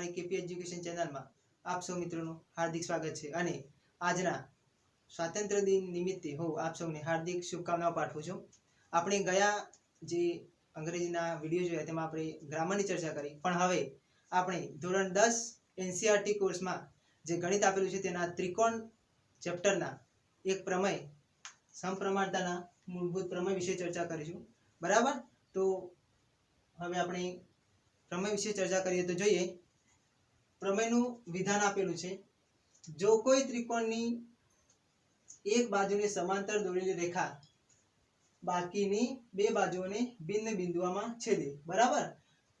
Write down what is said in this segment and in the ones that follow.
તમારી KP education ચેનલમાં આપ સૌ મિત્રોનું હાર્દિક સ્વાગત છે અને આજના સ્વાતંત્ર્ય દિન નિમિત્તે હું આપ સૌને હાર્દિક શુભકામનાઓ પાઠવું છું. આપણે ગયા જે અંગ્રેજીના વીડિયો જોયા તેમાં આપણે ગ્રામરની ચર્ચા કરી. પણ હવે આપણે ધોરણ દસ એનસીઆરટી કોર્સમાં જે ગણિત આપેલું છે તેના ત્રિકોણ ચેપ્ટરના એક પ્રમેય સમપ્રમાણતાના મૂળભૂત પ્રમેય વિશે ચર્ચા કરીશું. બરાબર? તો હવે આપણે પ્રમેય વિશે ચર્ચા કરીએ તો જોઈએ પ્રમેયનું વિધાન આપેલું છે. જો કોઈ ત્રિકોણની એક બાજુને સમાંતર દોરેલી રેખા બાકીની બે બાજુઓને ભિન્ન બિંદુઓમાં છેદે. બરાબર?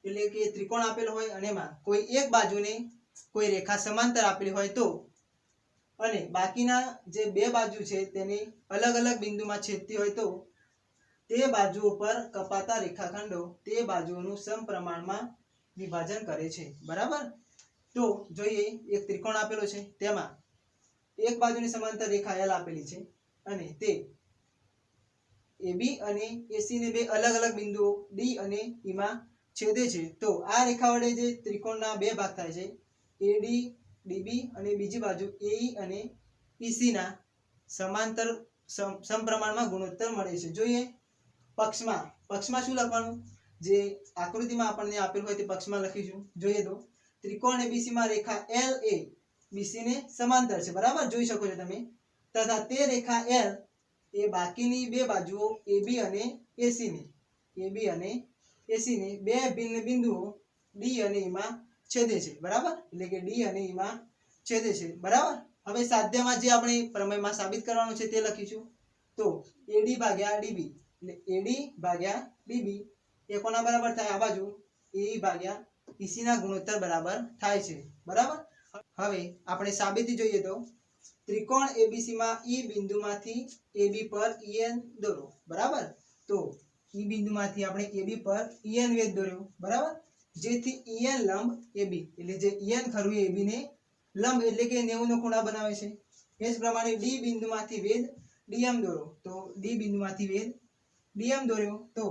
એટલે કે ત્રિકોણ આપેલો હોય અને એમાં કોઈ એક બાજુને કોઈ રેખા સમાંતર આપેલી હોય તો અને બાકીના જે બે બાજુ છે તેને અલગ અલગ બિંદુમાં છેદતી હોય તો તે બાજુઓ પર કપાતા રેખાખંડો તે બાજુઓનું સમપ્રમાણમાં વિભાજન કરે છે. બરાબર? તો જોઈએ, એક ત્રિકોણ આપેલો છે, તેમાં એક બાજુની સમાંતર રેખા એલ આપેલી છે અને તે AB અને એસીને બે અલગ અલગ બિંદુઓ ડી અને ઈમાં છેદે છે. તો આ રેખા વડે જે ત્રિકોણના બે ભાગ થાય છે એડી ડીબી અને બીજી બાજુ એ અને ઈસીના સમાંતર સમ- સમપ્રમાણમાં ગુણોત્તર મળે છે. જોઈએ, પક્ષમાં પક્ષમાં શું લખવાનું? જે આકૃતિમાં આપણને આપેલું હોય તે પક્ષમાં લખીશું. જોઈએ તો ત્રિકોણ એબીસી માં રેખા એલ એ બીસી ને સમાંતર છે. બરાબર? જોઈ શકો છો તમે? તથા તે રેખા એલ એ બાકીની બે બાજુઓ એબી અને એસી ને. એબી અને એસી ને બે ભિન્ન બિંદુઓ ડી અને એમાં છેદે છે. બરાબર? એટલે કે ડી અને એમાં છેદે છે. બરાબર? હવે સાધ્યમાં જે આપણે પ્રમેયમાં સાબિત કરવાનું છે તે લખીશું. તો એડી ભાગ્યા ડીબી એટલે એડી ભાગ્યા ડીબી એ કોના બરાબર થાય? આ બાજુ. એ ભાગ્યા EC ના ગુણોત્તર બરાબર થાય છે. બરાબર? હવે આપણે સાબિતી જોઈએ તો ત્રિકોણ એબીસીમાં માં E બિંદુમાંથી એબી પર ઈએન દોરો. બરાબર? તો ઈ બિંદુમાંથી આપણે એબી પર ઈએન વેદ દોર્યો. બરાબર? જેથી ઈએન લંબ એબી એટલે જે ઈએન ખરું એ AB લંબ, એટલે કે 90 નો ખૂણા બનાવે છે. એ જ પ્રમાણે ડી બિંદુમાંથી વેદ ડીએમ દોરો. તો ડી બિંદુમાંથી વેદ ડીએમ દોર્યો. તો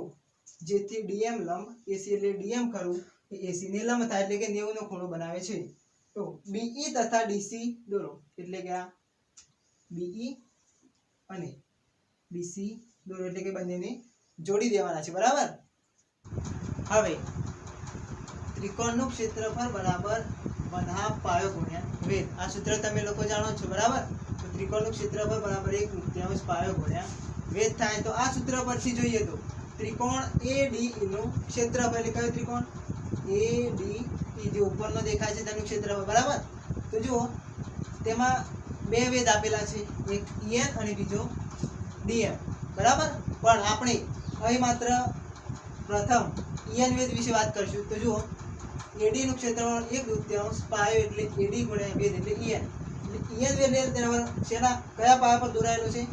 જેથી ડીએમ લંબ એસી એટલે ડીએમ ખરું એ AC ને થાય એટલે કે 90 નો ખૂણો બનાવે છે. તો બીઈ તથા ડીસી દોરો. એટલે કે આ બીઈ અને બીસી દોરો એટલે કે બંનેને જોડી દેવાના છે. બરાબર? હવે ત્રિકોણનું ક્ષેત્રફળ બરાબર બધા પાયો ગુણ્યા વેદ આ સૂત્ર તમે લોકો જાણો છો. બરાબર? તો ત્રિકોણનું ક્ષેત્રફળ બરાબર એક તૃતીયાંશ પાયો ગુણ્યા વેદ થાય. તો આ સૂત્ર પરથી જોઈએ તો ત્રિકોણ એ ડી નું ક્ષેત્રફળ. એટલે કયો ત્રિકોણ? ADE જે ઉપરનો દેખાય છે તેનું ક્ષેત્રફળ, બરાબર? તો જુઓ, તેમાં બે વેદ આપેલા છે, એક ઈએન અને બીજો ડીએમ બરાબર? પણ આપણે અહીં માત્ર પ્રથમ ઈએન વેદ વિશે વાત કરશું. તો જુઓ એડીનું ક્ષેત્રફળ એક દૃત્યાંશ પાયો એટલે એડી ગુણ્યા વેદ એટલે ઈએન એટલે ઈએન વેદ એટલે તેના પર શેના, કયા પાયા પર દોરાયેલો છે?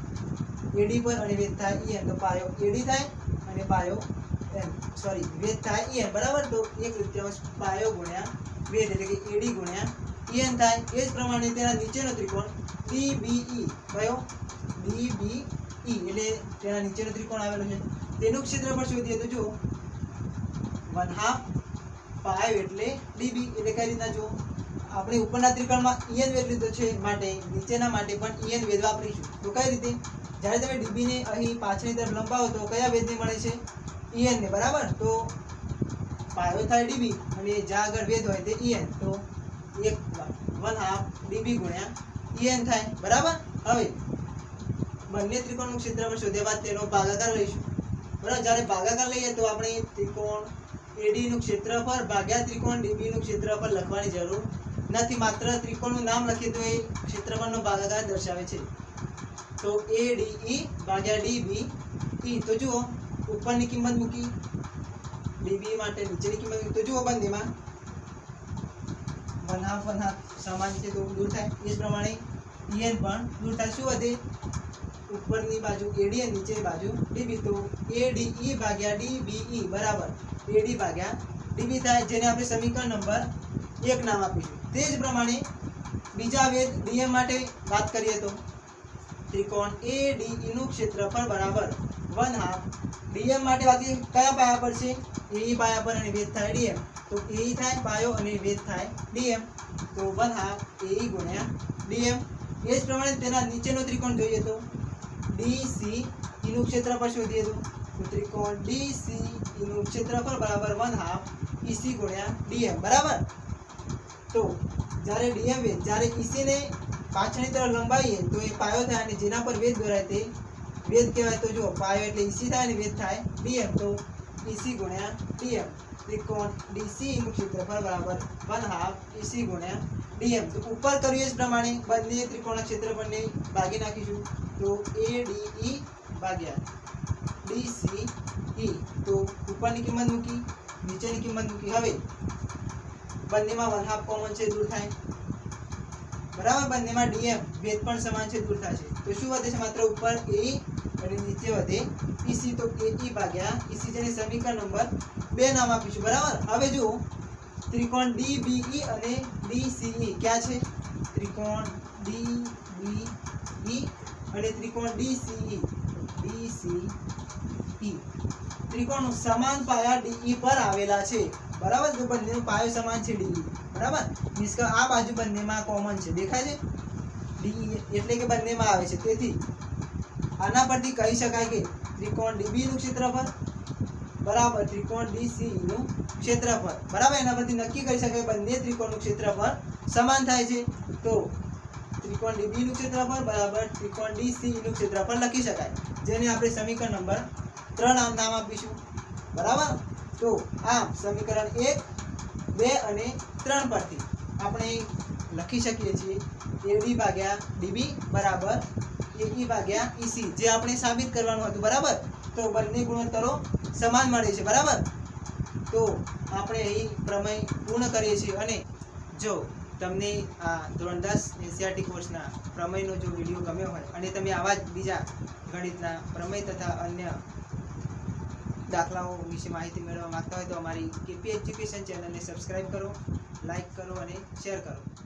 એડી પર અને વેદ થાય ઈએન તો પાયો એડી થાય અને પાયો એમ સોરી વેદ થાય એમ બરાબર? તો એક તૃતીયાંશ પાયો ગુણ્યા, વેદ એટલે કે એડી ગુણ્યા એન થાય, એ જ પ્રમાણે તેના નીચેનો ત્રિકોણ DBE કયો? DBE એટલે તેના નીચેનો ત્રિકોણ આવેલો છે. તેનું ક્ષેત્રફળ શોધીએ તો જો વન હાફ પાયો એટલે ડીબી એટલે કઈ રીતના જુઓ? આપણે ઉપરના ત્રિકોણમાં ઈએન વેદ લીધો છે માટે, નીચેના માટે પણ ઈએન વેદ વાપરીશું. તો કઈ રીતે? જ્યારે તમે ડીબીને અહીં પાછળની તરફ લંબાવો તો કયા વેદને મળે છે? EN ને, બરાબર? તો પાયો થાય ડીબી અને જ્યાં આગળ વેધ હોય તે ઈએન તો એક વન હાફ ડીબી ગુણ્યા EN થાય, બરાબર? હવે બંને ત્રિકોણનું ક્ષેત્રફળ શોધ્યા બાદ તેનો ભાગાકાર લઈશું. બરાબર? જ્યારે ભાગાકાર લઈએ તો આપણે ત્રિકોણ એડીનું ક્ષેત્રફળ ભાગ્યા ત્રિકોણ ડીબીનું ક્ષેત્રફળ લખવાની જરૂર નથી. માત્ર ત્રિકોણનું નામ લખીએ તો એ ક્ષેત્રફળનો ભાગાકાર દર્શાવે છે. તો એ ડીઈ ભાગ્યા DBE તો જુઓ ઉપરની કિંમત મૂકી DB માટે નીચેની કિંમત મૂકી. તો જુઓ બંનેમાં વન હાફ વન હાફ સમાન છે તો દૂર થાય. એ જ પ્રમાણે EN પણ દૂર થાય. શું વધે? ઉપરની બાજુ AD અને નીચે બાજુ DB તો ADE ભાગ્યા DBE બરાબર. AD ભાગ્યા DB થાય. જેને આપણે સમીકરણ નંબર એક નામ આપીશું. તે જ પ્રમાણે બીજા વેદ DM માટે વાત કરીએ તો ત્રિકોણ ADE નું ક્ષેત્રફળ બરાબર વન હાફ ડીએમ માટે બાકી કયા પાયા પર છે? એ પાયા પર અને વેદ થાય ડીએમ. તો એ થાય પાયો અને વેદ થાય ડીએમ. તો વન હાફ એ ગુણ્યા ડીએમ. એ જ પ્રમાણે તેના નીચેનો ત્રિકોણ જોઈએ તો ડીસી એનું ક્ષેત્રફળ શોધીએ તો? ત્રિકોણ ડીસી એનું ક્ષેત્રફળ બરાબર વન હાફ ઈસી ગુણ્યા ડીએમ. બરાબર? તો જ્યારે ડીએમ વેદ જ્યારે ઈસીને પાછળની તરફ લંબાવીએ તો એ પાયો થાય અને જેના પર વેદ દોરાય તે વેધ કહેવાય તો જો પાયો એટલે ઈસી થાય ને વેદ થાય. ડીએમ તો ઈસી ગુણ્યા ડીએમ ત્રિકોણ ડીસી નું ક્ષેત્રફળ બરાબર વન હાફ ઈસી ગુણ્યા ડીએમ તો ઉપર કર્યું એ જ પ્રમાણે બંને ત્રિકોણના ક્ષેત્રફળને ભાગી નાખીશું. તો એ ડી ઈ ભાગ્યા ડી સી ઈ તો ઉપરની કિંમત મૂકી, નીચેની કિંમત મૂકી. હવે બંનેમાં વન હાફ કોમન છે, દૂર થાય. બરાબર? બંનેમાં ડીએમ ભેદ પણ સમાન છે, દૂર થશે તો શું વધે છે? માત્ર ઉપર એ અને નીચે વધે. પીસી તો એ ઈ ભાગ્યા. ઈસી જેને સમીકરણ નંબર બે નામ આપીશું. બરાબર? હવે જુઓ. ત્રિકોણ ડી બી ઈ અને ડી સી ઈ ક્યાં છે? ત્રિકોણ ડી બી ઈ અને ત્રિકોણ D C E D C E ત્રિકોણ સમાન પાયા ડીઈ પર આવેલા છે. બરાબર? તો બંનેનો પાયો સમાન છે ડીઈ બરાબર? મીન્સ કે આ બાજુ બંનેમાં કોમન છે. દેખાય છે? ડી એટલે કે બંનેમાં આવે છે. તેથી આના પરથી કહી શકાય કે ત્રિકોણ ડીબીનું ક્ષેત્રફળ બરાબર ત્રિકોણ ડીસીનું ક્ષેત્રફળ. બરાબર? એના પરથી નક્કી કરી શકાય બંને ત્રિકોણનું ક્ષેત્રફળ સમાન થાય છે. તો ત્રિકોણ ડીબીનું ક્ષેત્રફળ બરાબર ત્રિકોણ ડીસીનું ક્ષેત્રફળ લખી શકાય. જેને આપણે સમીકરણ નંબર ત્રણ આમ નામ આપીશું. બરાબર? તો આમ સમીકરણ એક, બે અને ત્રણ પરથી આપણે લખી શકીએ છીએ એડી ભાગ્યા ડીબી બરાબર એઈ ભાગ્યા ઈસી જે આપણે સાબિત કરવાનું હતું, બરાબર? તો બંને ગુણોત્તરો સમાન મળે છે, બરાબર? તો આપણે અહીં પ્રમેય પૂર્ણ કરીએ છીએ અને જો તમને આ ધોરણ દસ એનસીઆરટી કોર્સના પ્રમેયનો જો વીડિયો ગમ્યો હોય અને તમે આવા જ બીજા ગણિતના પ્રમેય તથા અન્ય દાખલાઓ વિશે માહિતી મેળવવા માગતા હોય તો અમારી કેપી એજ્યુકેશન ચેનલને સબસ્ક્રાઈબ કરો લાઈક કરો અને શેર કરો.